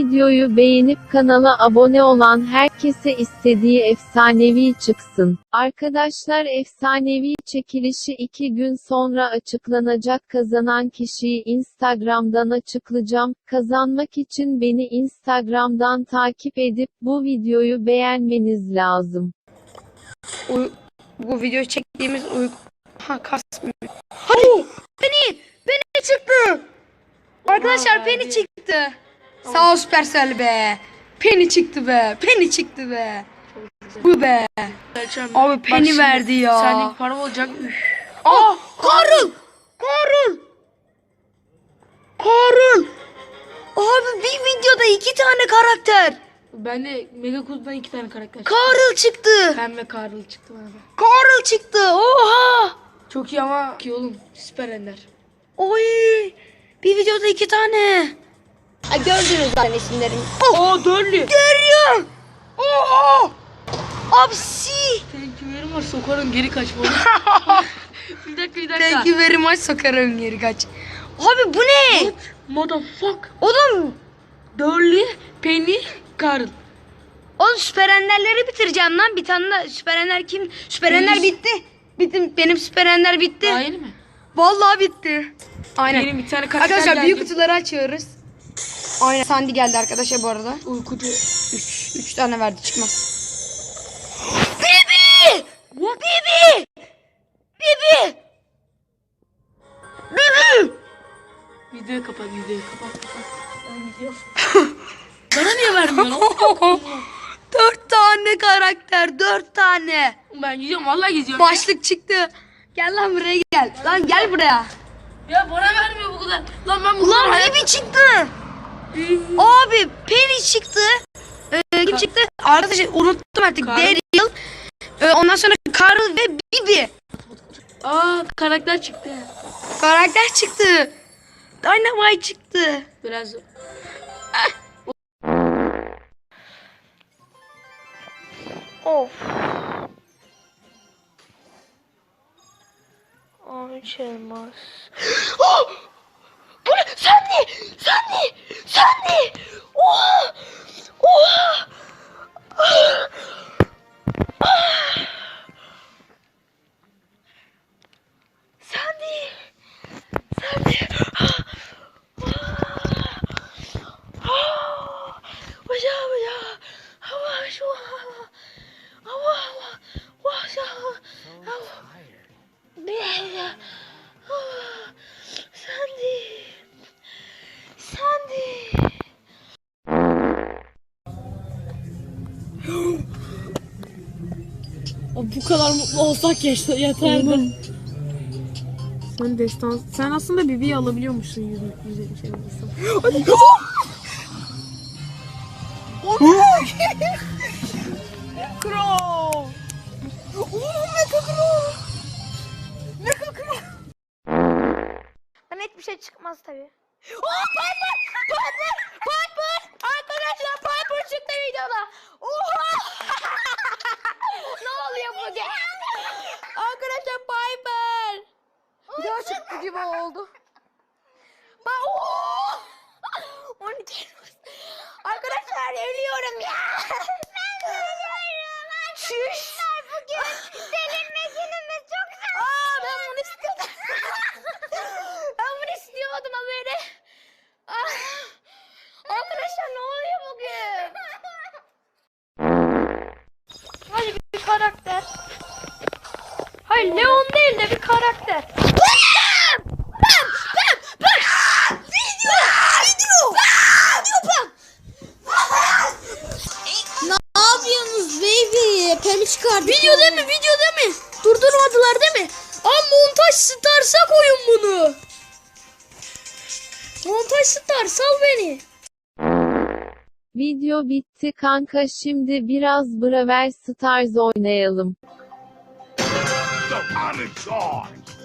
videoyu beğenip kanala abone olan herkese istediği efsanevi çıksın. Arkadaşlar efsanevi çekilişi 2 gün sonra açıklanacak kazanan kişiyi Instagram'dan açıklayacağım. Kazanmak için beni Instagram'dan takip edip bu videoyu beğenmeniz lazım. Uy- bu video çektiğimiz uyku... Ha kasmıyor. Hadi! Beni! Beni çıktı! Arkadaşlar Penny çıktı. Sağ ol Supercell be. Penny çıktı be. Penny çıktı be. Bu be. Abi Penny verdi ya. Senlik para olacak. Aa! Karıl! Karıl! Karıl! Abi bir videoda iki tane karakter. Ben de Mega Kutu'dan iki tane karakter. Karıl çıktı. Pembe Karl çıktı bana da. Karıl çıktı. Oha! Çok iyi ama ki oğlum süper ender. Oy! Bir videoda iki tane. Ha, gördünüz zaten isimlerimi. Oh! Aa dörlü. Görüyorum. Oha! Absi. Thank you very much. Sokarım geri kaçma. bir dakika bir dakika. Thank you very much sokarım geri kaç. Abi bu ne? Motherfuck. Oğlum, Dörlü, Penny, Karl. oğlum süper enderleri bitireceğim lan. Bir tane de süper ender kim? Süper ender Benim- bitti. Bitti. Benim süper ender bitti. Yeni mi? Vallahi bitti. Aynen. Benim bir tane Arkadaşlar geldi. büyük kutuları açıyoruz. Aynen Sandy geldi arkadaşlar bu arada. Uykucu. 3 3 tane verdi çıkmaz. Bibi! Bibi! Bibi! Bibi! Videoyu kapat, videoyu kapat. kapat. Bana niye vermiyorsun? Dört tane karakter, dört tane. ben gidiyorum, vallahi gidiyorum. Başlık çıktı. Gel lan buraya gel. Lan gel buraya. Ya bana vermiyor bu kadar. Lan ben bu Ulan kadar hayat- Bibi çıktı. Abi Penny çıktı. Ee, kim çıktı? Arkadaşlar unuttum artık. Carl. Daryl. Ee, ondan sonra Carl ve Bibi. Aa karakter çıktı. Karakter çıktı. Dynamite çıktı. Biraz Of. Üç elmas. bu kadar mutlu olsak ya yeterdi. Sen destan sen aslında Bibi'yi alabiliyormuşsun 100 150 şey olursa. Kro. Oo Mega Kro. Mega Kro. Bana hiçbir şey çıkmaz tabii. Oh Piper! Piper! Piper! Arkadaşlar Piper çıktı videoda. Oha! ne oluyor bugün? Arkadaşlar Piper! Video çıktı gibi oldu. Bak ooo! 12 elmas. Arkadaşlar ölüyorum ya. ben ölüyorum. Şuş. Bugün delinme günümüz çok zor. Aa ben bunu istiyordum. Ben bunu istiyordum haberi. Ah. Arkadaşlar ne oluyor bugün? Hadi bir karakter. Hayır Leon değil de bir karakter. Ne yapıyorsunuz baby? Pemi çıkardık. Video değil mi? Video değil mi? Durdurmadılar değil mi? Aa montaj starsa koyun bunu. Montaj star sal beni. Video bitti kanka şimdi biraz Brawl Stars oynayalım. I'm in charge.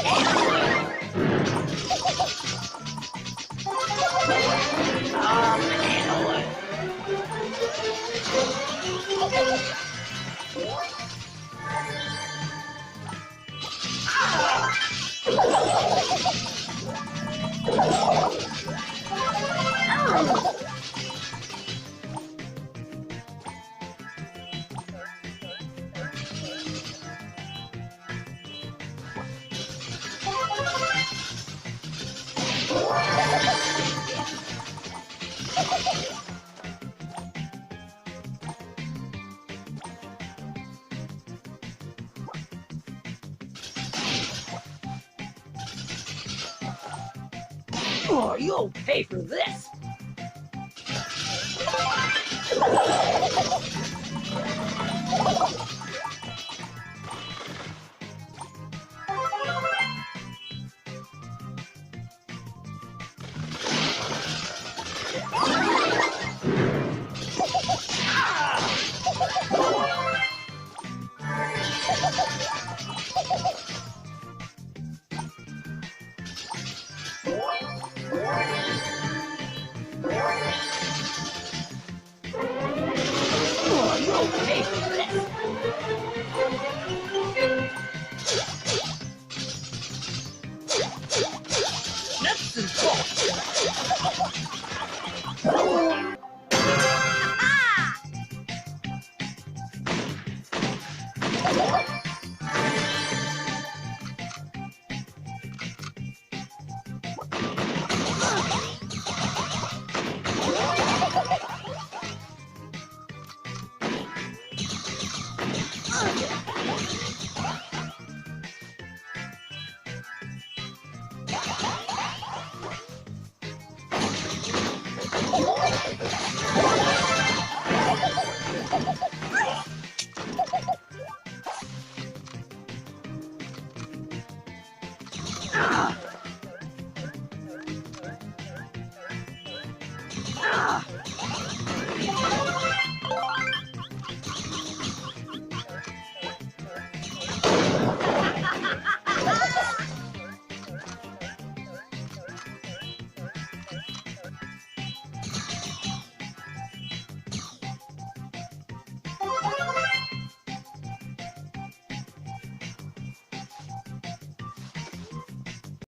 Oh, Oh, you'll pay for this.